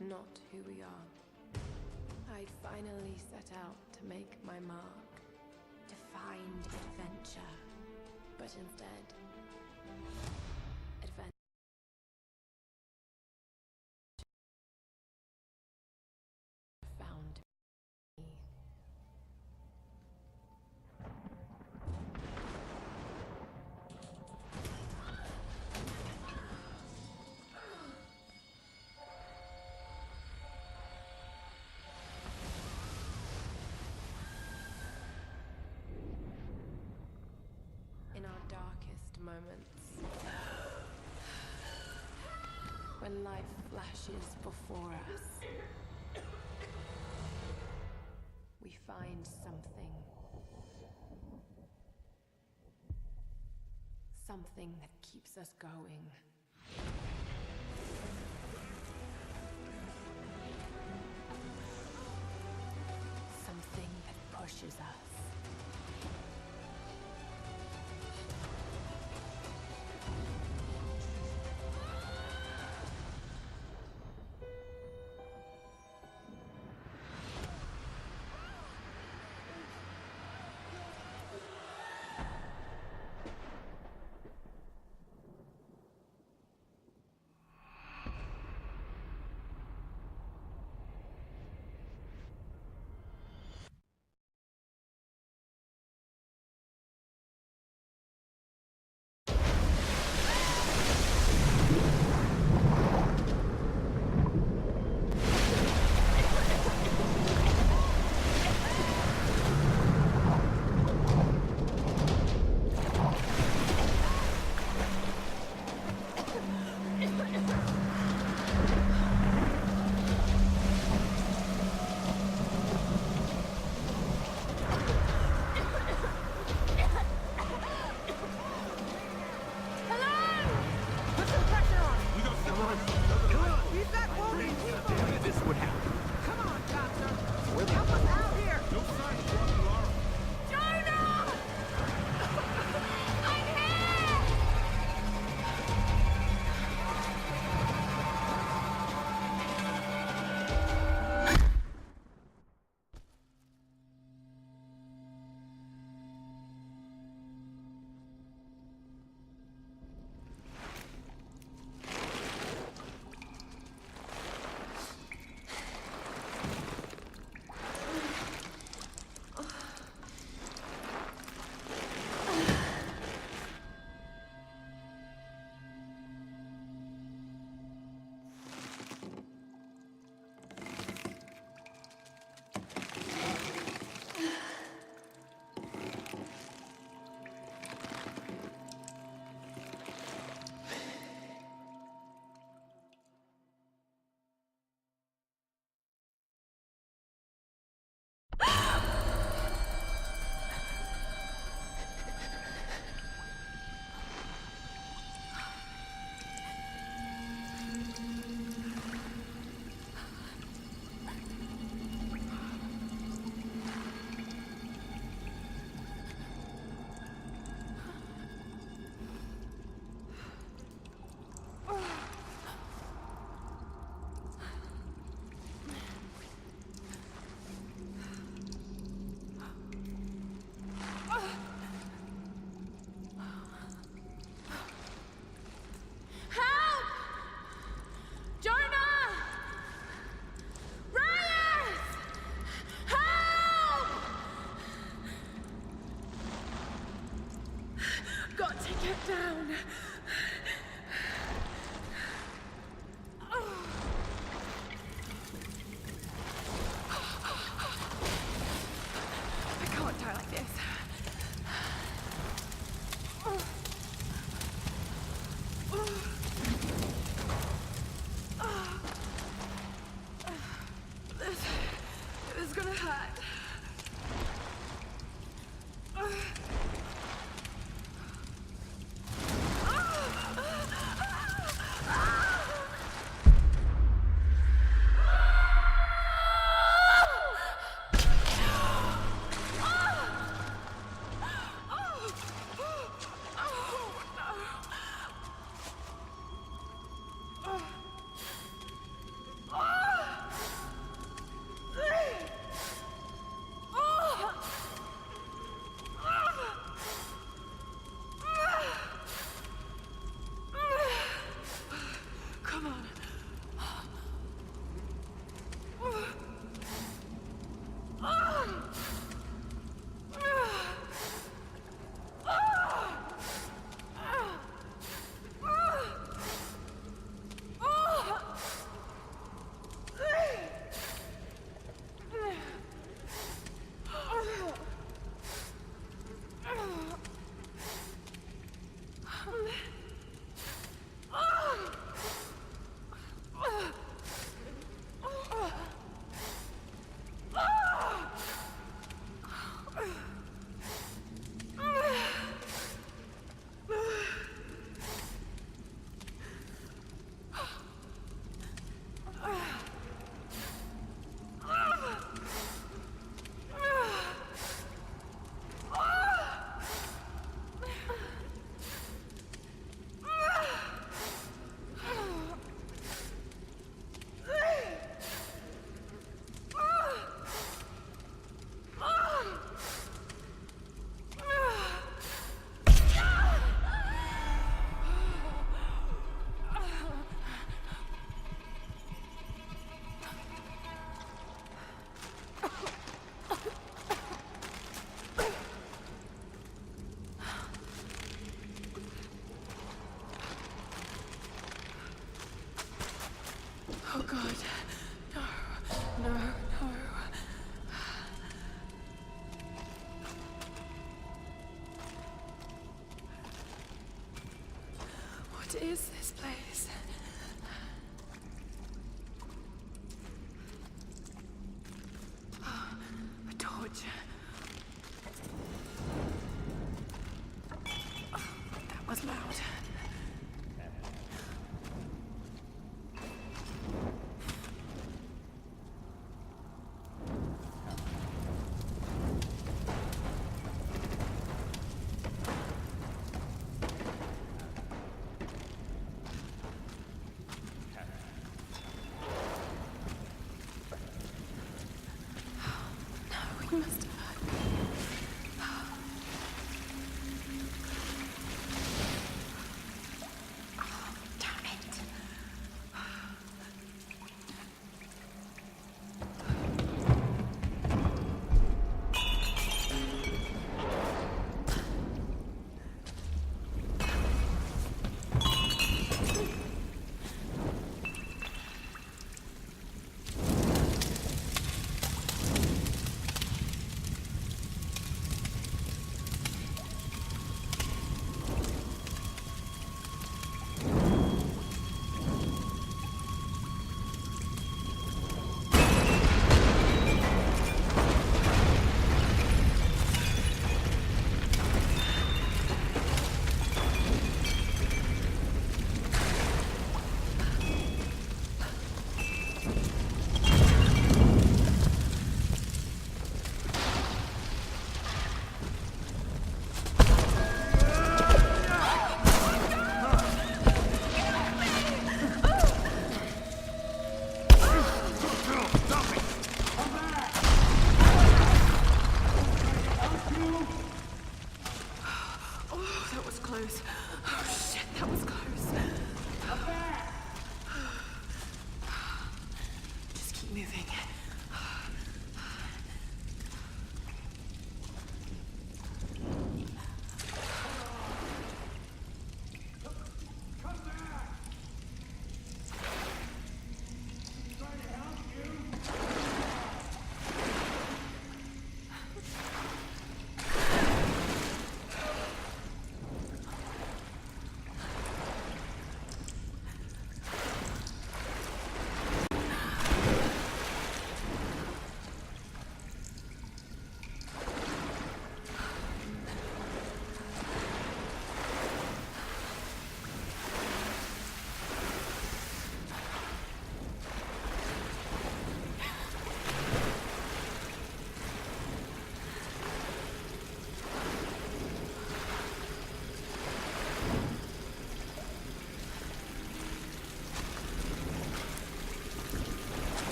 not who we are. I'd finally set out to make my mark, to find adventure. But instead, moments. When life flashes before us, we find something. Something that keeps us going. Something that pushes us.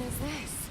Is this?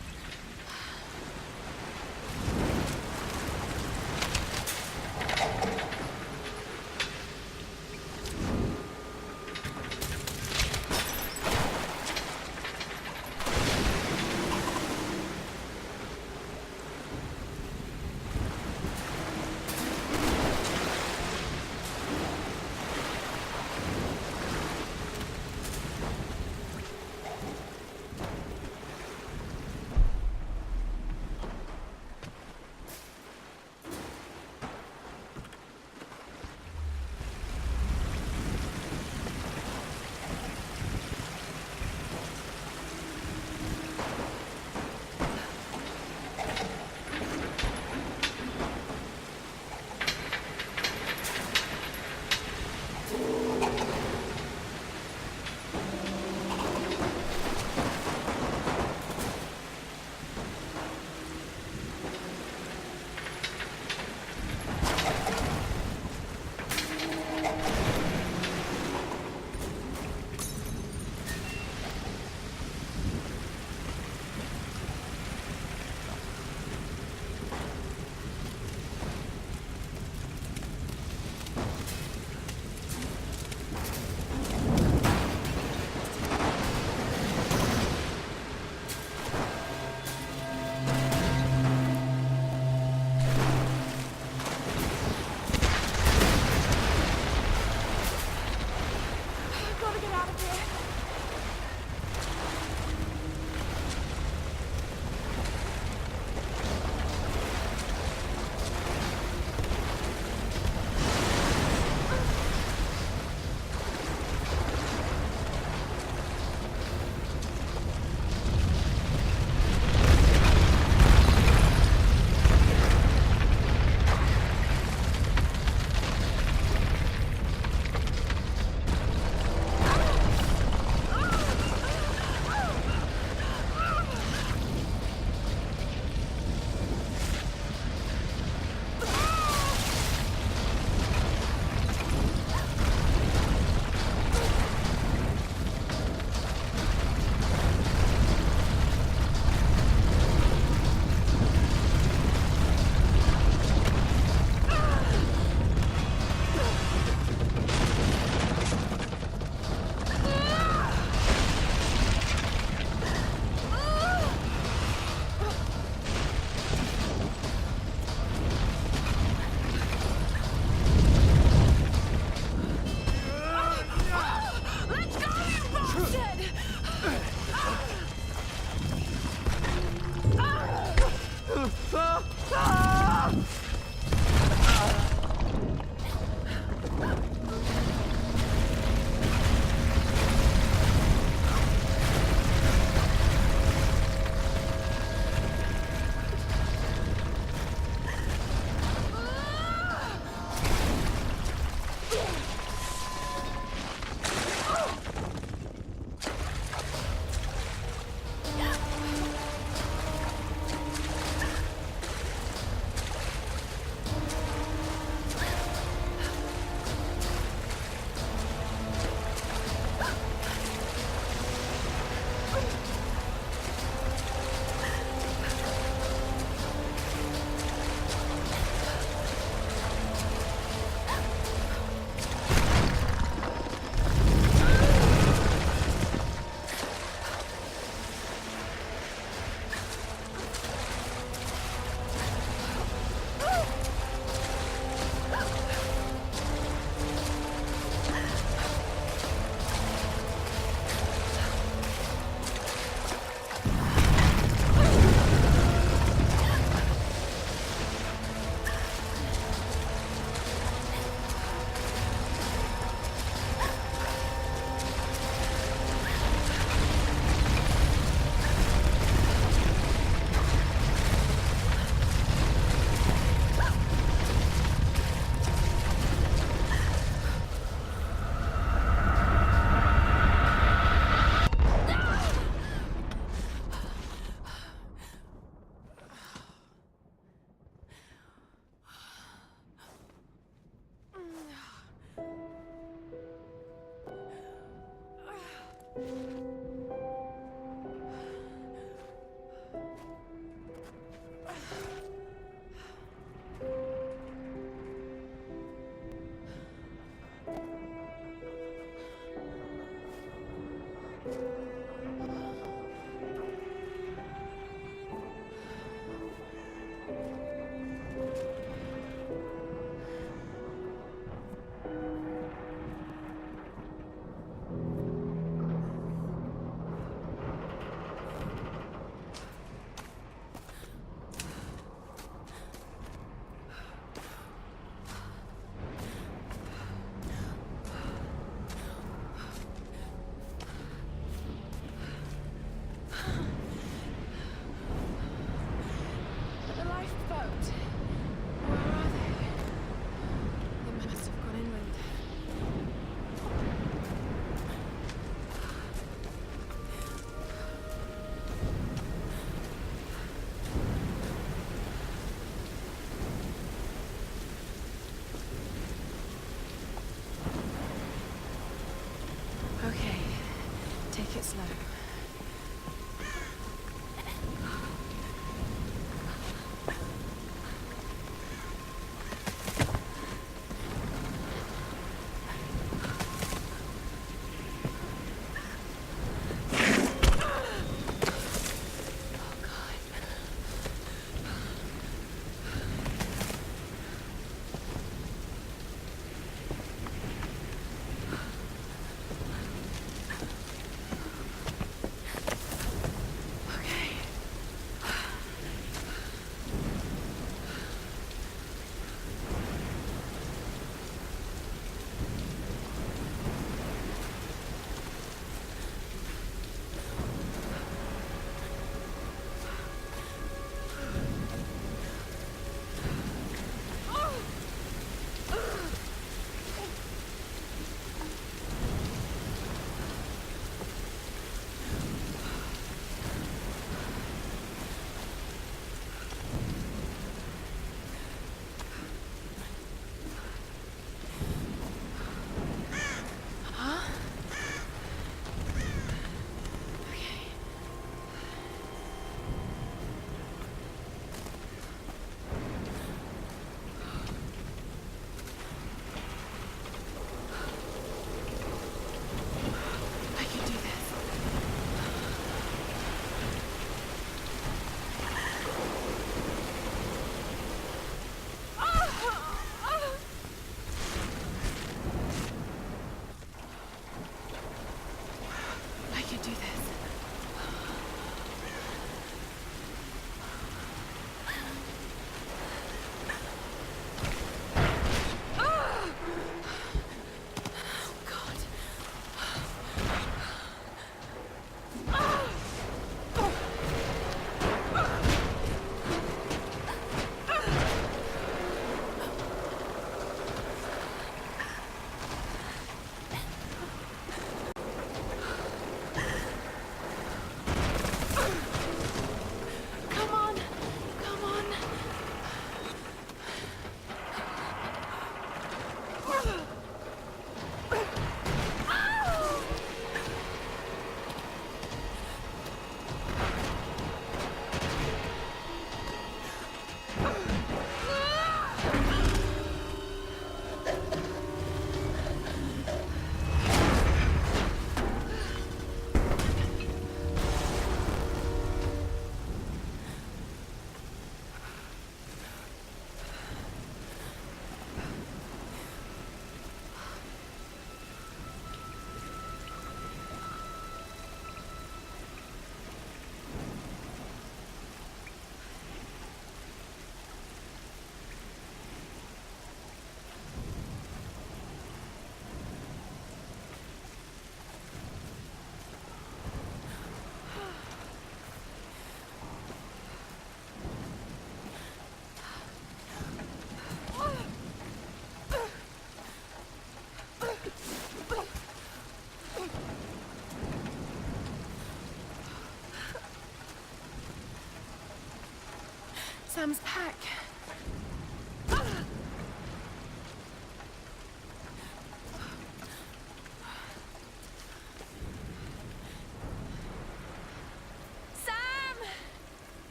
Pack.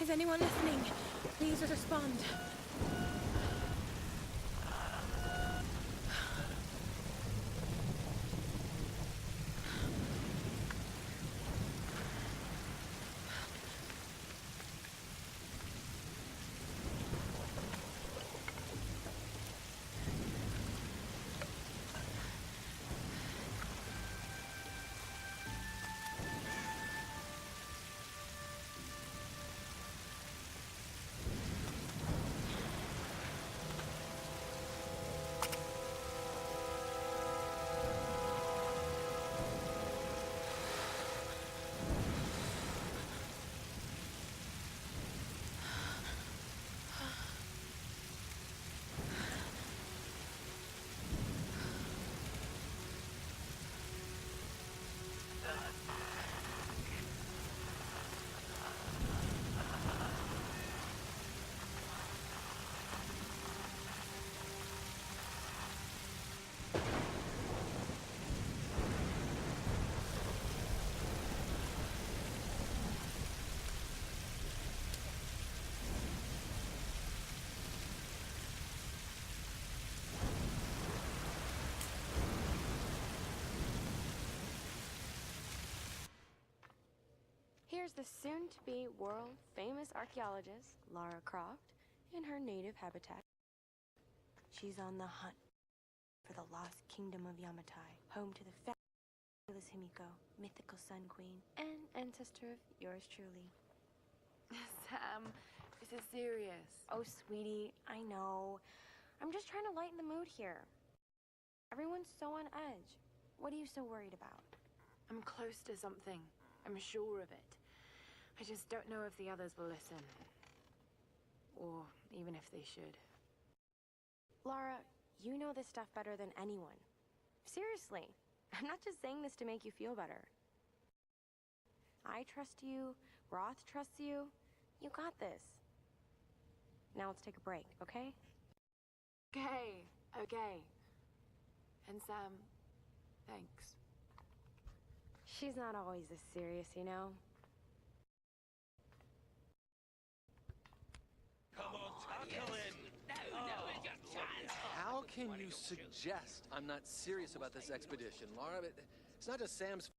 Is anyone listening? Please respond. Here's the soon to be world famous archaeologist, Lara Croft, in her native habitat. She's on the hunt for the lost kingdom of Yamatai, home to the fabulous Himiko, mythical Sun Queen, and ancestor of yours truly. Sam, this is serious. Oh, sweetie, I know. I'm just trying to lighten the mood here. Everyone's so on edge. What are you so worried about? I'm close to something. I'm sure of it. I just don't know if the others will listen. Or even if they should. Lara, you know this stuff better than anyone. Seriously, I'm not just saying this to make you feel better. I trust you, Roth trusts you. You got this. Now let's take a break, okay? Okay, okay. And Sam, thanks. She's not always this serious, you know? Can you suggest I'm not serious about this expedition, Laura? It's not just Sam's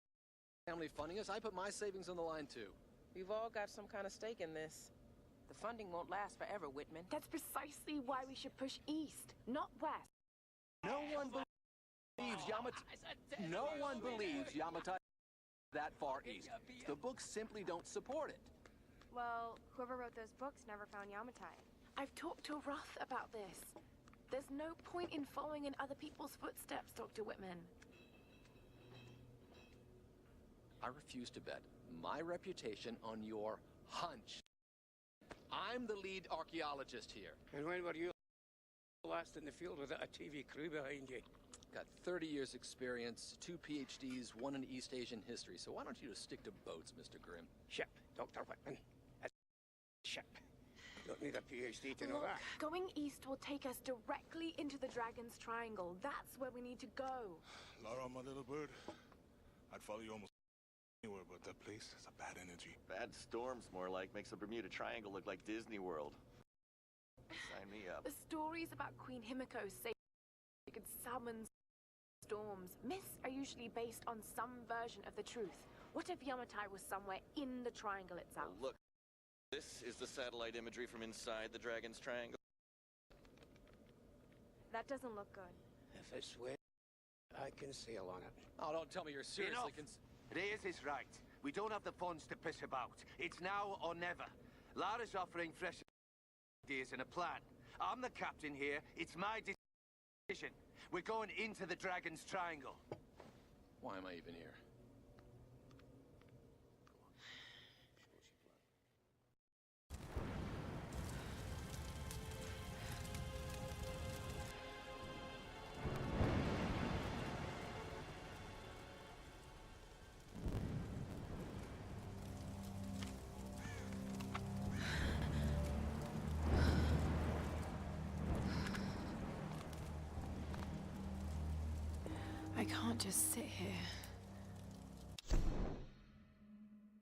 family funding us. I put my savings on the line too. We've all got some kind of stake in this. The funding won't last forever, Whitman. That's precisely why we should push east, not west. No one believes Yamatai. No one believes Yamatai that far east. The books simply don't support it. Well, whoever wrote those books never found Yamatai. I've talked to Roth about this. There's no point in following in other people's footsteps, Dr. Whitman. I refuse to bet my reputation on your hunch. I'm the lead archaeologist here. And when were you last in the field with a TV crew behind you? Got 30 years experience, two PhDs, one in East Asian history. So why don't you just stick to boats, Mr. Grimm? Ship, Dr. Whitman. A ship. Don't need a PhD to know Look, that. going east will take us directly into the Dragon's Triangle. That's where we need to go. Laura, my little bird. I'd follow you almost anywhere, but that place has a bad energy. Bad storms, more like, makes the Bermuda Triangle look like Disney World. Sign me up. The stories about Queen Himiko say she could summon storms. Myths are usually based on some version of the truth. What if Yamatai was somewhere in the triangle itself? Look, this is the satellite imagery from inside the Dragon's Triangle. That doesn't look good. If it's wet, I can sail on it. Oh, don't tell me you're seriously Enough. cons- Reyes is right. We don't have the funds to piss about. It's now or never. Lara's offering fresh ideas and a plan. I'm the captain here. It's my decision. We're going into the Dragon's Triangle. Why am I even here? Can't just sit here.